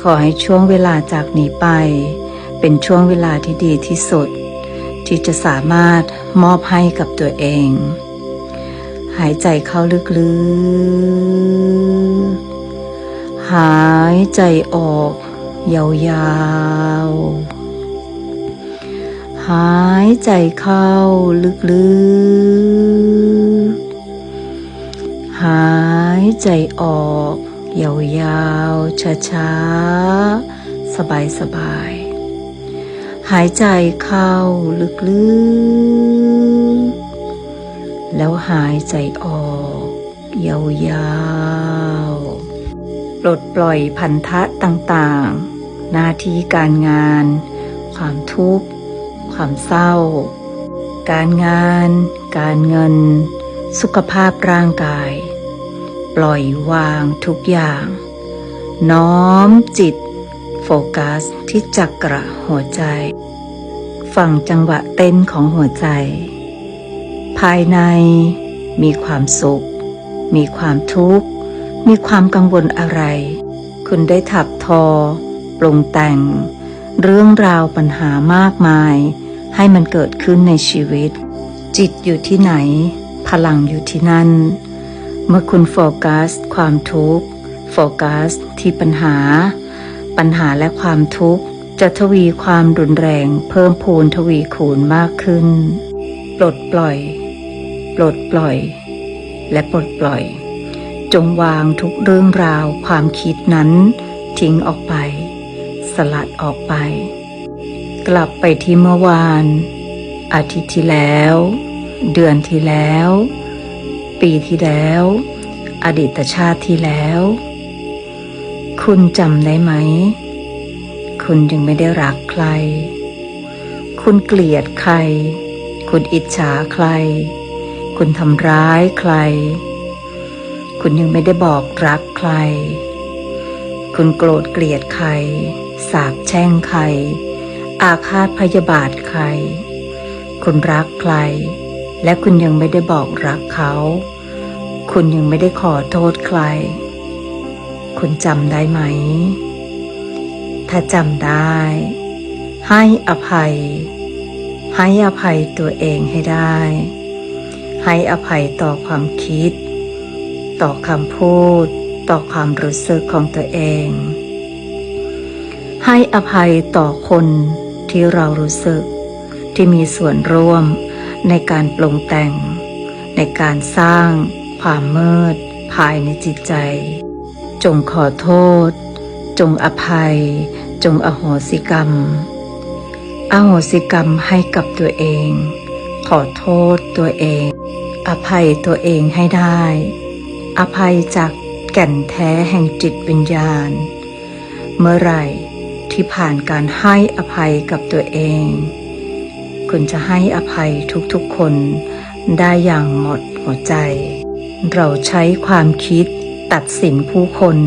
ขอให้ช่วงเวลาจากนี้ไป เป็นช่วงเวลาที่ดีที่สุด ที่จะสามารถมอบให้กับตัวเอง หายใจเข้าลึกๆ หายใจออกยาวๆ หายใจเข้าลึกๆ หายใจออก ยาวๆ ช้าๆ สบายๆ หายใจเข้าลึกๆ แล้วหายใจออก ยาวๆ ปลดปล่อยพันธะต่างๆ หน้าที่การงาน ความทุกข์ ความเศร้า การงาน การเงิน สุขภาพร่างกาย ปล่อยวางทุกอย่าง น้อมจิต โฟกัสที่จักระหัวใจ ฟังจังหวะเต้นของหัวใจ ภายในมีความสุข มีความทุกข์ มีความกังวลอะไร คุณได้ถับทอ ปรุงแต่ง เรื่องราวปัญหามากมาย ให้มันเกิดขึ้นในชีวิต จิตอยู่ที่ไหน พลังอยู่ที่นั่น เมื่อคุณโฟกัส ความทุกข์โฟกัส ที่ปัญหา ปัญหาและความทุกข์จะทวีความรุนแรง เพิ่มพูนทวีคูณมากขึ้น ปลดปล่อย ปลดปล่อย และปลดปล่อย จงวางทุกเรื่องราวความคิดนั้น ทิ้งออกไป สลัดออกไป กลับไปที่เมื่อวาน อาทิตย์ที่แล้ว เดือนที่แล้ว ปีที่แล้ว อดีตชาติที่แล้ว คุณจำได้ไหม คุณยังไม่ได้รักใคร คุณเกลียดใคร คุณอิจฉาใคร คุณทำร้ายใคร คุณยังไม่ได้บอกรักใคร คุณโกรธเกลียดใคร สาบแช่งใคร อาฆาตพยาบาทใคร คุณรักใครและคุณยังไม่ได้บอกรักเขา คุณยังไม่ได้ขอโทษใคร คุณจำได้ไหม ถ้าจำได้ ให้อภัย ให้อภัยตัวเองให้ได้ ให้อภัยต่อความคิด ต่อคำพูด ต่อความรู้สึกของตัวเอง ให้อภัยต่อคนที่เรารู้สึก ที่มีส่วนร่วมในการปรุงแต่ง ในการสร้าง ความมืด ภายในจิตใจ จงขอโทษ จงอภัย จงอโหสิกรรม อโหสิกรรมให้กับตัวเอง ขอโทษตัวเอง อภัยตัวเองให้ได้ อภัยจากแก่นแท้แห่งจิตวิญญาณ เมื่อไหร่ที่ผ่านการให้อภัยกับตัวเอง คุณจะให้อภัยทุกๆคนได้อย่างหมดหัวใจ เราใช้ความคิดตัดสินผู้คน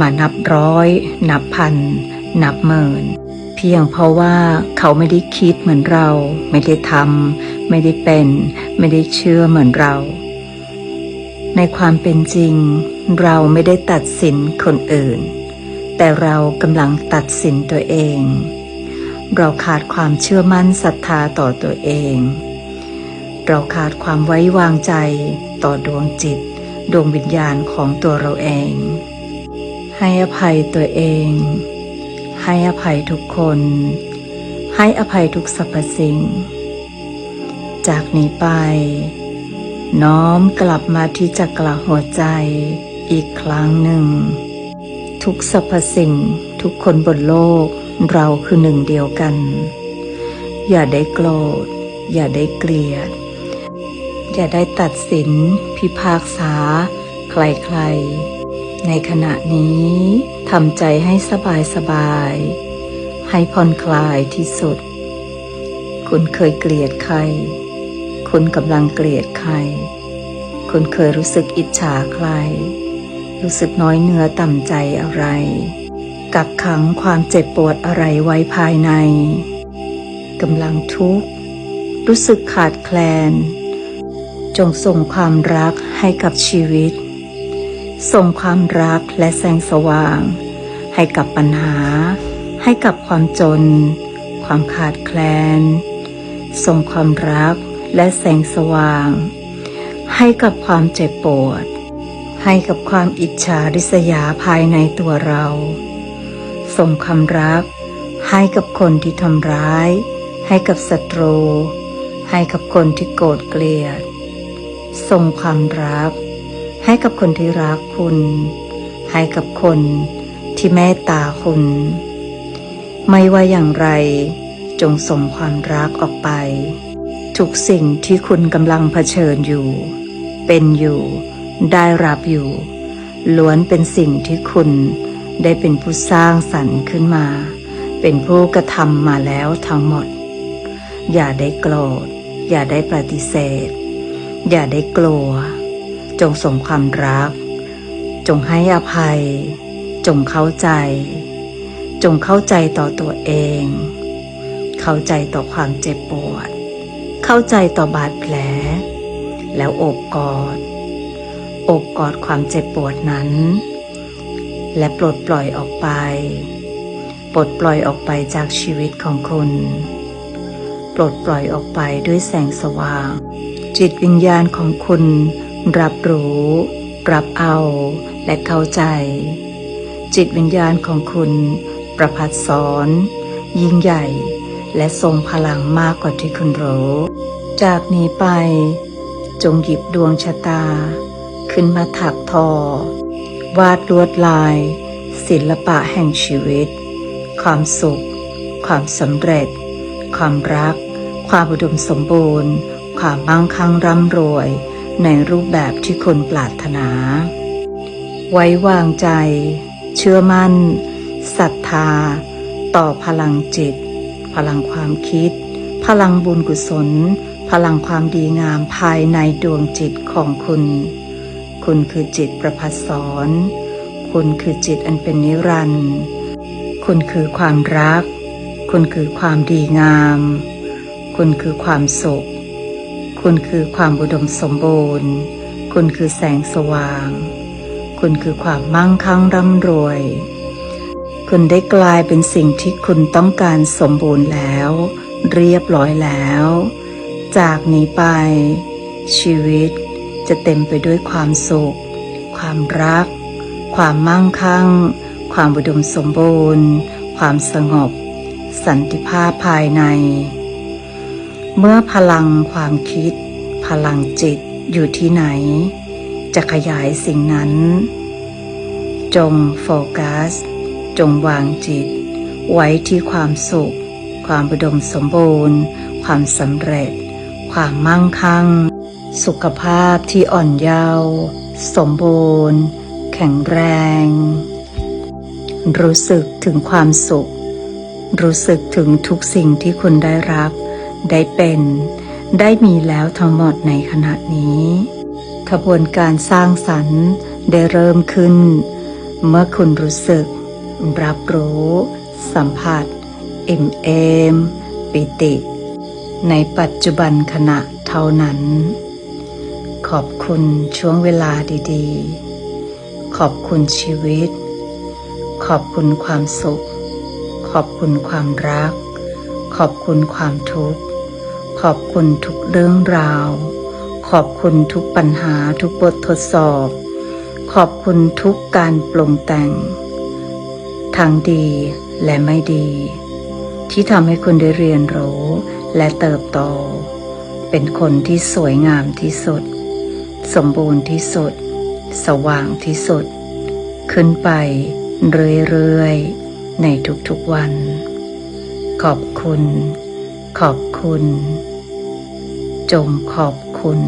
มานับร้อย นับพัน นับหมื่น เพียงเพราะว่าเขาไม่ได้คิดเหมือนเรา ไม่ได้ทำไม่ได้เป็น ไม่ได้เชื่อเหมือนเรา ในความเป็นจริง เราไม่ได้ตัดสินคนอื่น แต่เรากำลังตัดสินตัวเอง เราขาดความเชื่อมั่นศรัทธาต่อตัวเอง เราขาดความไว้วางใจ ต่อดวงจิต ดวงวิญญาณของตัวเราเอง ให้อภัยตัวเอง ให้อภัยทุกคน ให้อภัยทุกสรรพสิ่ง จากนี้ไป น้อมกลับมาที่จักรหัวใจอีกครั้งหนึ่ง ทุกสรรพสิ่งทุกคนบนโลกเราคือหนึ่งเดียวกัน อย่าได้โกรธ อย่าได้เกลียด อย่าได้ตัดสินพิพากษา ใครๆ ในขณะนี้ทำใจให้สบายสบายๆให้ผ่อนคลายที่สุด คุณเคยเกลียดใคร คุณกำลังเกลียดใคร คุณเคยรู้สึกอิจฉาใคร รู้สึกน้อยเนื้อต่ำใจอะไร กักขังความเจ็บปวดอะไรไว้ภายในกำลังทุกข์ รู้สึกขาดแคลน จงส่งความรักให้กับชีวิต ส่งความรักและแสงสว่าง ให้กับปัญหา ให้กับความจน ความขาดแคลน ส่งความรักและแสงสว่าง ให้กับความเจ็บปวด ให้กับความอิจฉาริษยาภายในตัวเรา ส่งความรัก ให้กับคนที่ทำร้าย ให้กับศัตรู ให้กับคนที่โกรธเกลียด ส่งความรัก ให้กับคนที่รักคุณ ให้กับคนที่เมตตาคุณ ไม่ว่าอย่างไร จงส่งความรักออกไป ทุกสิ่งที่คุณกำลังเผชิญอยู่ เป็นอยู่ ได้รับอยู่ ล้วนเป็นสิ่งที่คุณได้เป็นผู้สร้างสรรค์ขึ้นมา เป็นผู้กระทำมาแล้วทั้งหมด อย่าได้โกรธ อย่าได้ปฏิเสธ อย่าได้กลัว จงส่งความรัก จงให้อภัย จงเข้าใจ จงเข้าใจต่อตัวเอง เข้าใจต่อความเจ็บปวด เข้าใจต่อบาดแผล แล้วโอบกอด โอบกอดความเจ็บปวดนั้น และปลดปล่อยออกไป ปลดปล่อยออกไปจากชีวิตของคุณ ปลดปล่อยออกไปด้วยแสงสว่าง จิตวิญญาณของคุณ รับรู้ รับเอา และเข้าใจ จิตวิญญาณของคุณ ประพัดสอน ยิ่งใหญ่ และทรงพลังมากกว่าที่คุณรู้ จากนี้ไป จงหยิบดวงชะตา ขึ้นมาถักทอ วาดลวดลาย ศิลปะแห่งชีวิต ความสุข ความสำเร็จ ความรัก ความอุดมสมบูรณ์ ความมั่งคั่งร่ำรวย ในรูปแบบที่คุณปรารถนา ไว้วางใจ เชื่อมั่นศรัทธา ต่อพลังจิต พลังความคิด พลังบุญกุศล พลังความดีงามภายในดวงจิตของคุณ คุณคือจิตประพัดสอนคุณคือจิตอันเป็นนิรันดร์คุณคือความรัก คุณคือความดีงาม คุณคือความสุข คุณคือความอุดมสมบูรณ์ คุณคือแสงสว่าง คุณคือความมั่งคั่งร่ำรวย คุณได้กลายเป็นสิ่งที่คุณต้องการสมบูรณ์แล้ว เรียบร้อยแล้ว จากนี้ไป ชีวิตจะเต็มไปด้วยความสุข ความรัก ความมั่งคั่ง ความอุดมสมบูรณ์ ความสงบ สันติภาพภายใน เมื่อพลังความคิด พลังจิตอยู่ที่ไหน จะขยายสิ่งนั้น จงโฟกัส จงวางจิต ไว้ที่ความสุข ความอุดมสมบูรณ์ ความสำเร็จ ความมั่งคั่ง สุขภาพที่อ่อนเยาว์สมบูรณ์ แข็งแรง รู้สึกถึงความสุข รู้สึกถึงทุกสิ่งที่คุณได้รับ ได้เป็น ได้มีแล้วทั้งหมดในขณะนี้ ขบวนการสร้างสรรค์ได้เริ่มขึ้น เมื่อคุณรู้สึก รับรู้ สัมผัส เอิ่มเอมปิติ ในปัจจุบันขณะเท่านั้น ขอบคุณช่วงเวลาดีๆ ขอบคุณชีวิต ขอบคุณความสุข ขอบคุณความรัก ขอบคุณความทุกข์ ขอบคุณทุกเรื่องราว ขอบคุณทุกปัญหาทุกบททดสอบ ขอบคุณทุกการปรุงแต่ง ทั้งดีและไม่ดี ที่ทำให้คุณได้เรียนรู้และเติบโต เป็นคนที่สวยงามที่สุด สมบูรณ์ที่สุด สว่างที่สุด ขึ้นไปเรื่อยๆ ในทุกๆวัน ขอบคุณ ขอบคุณ จงขอบคุณ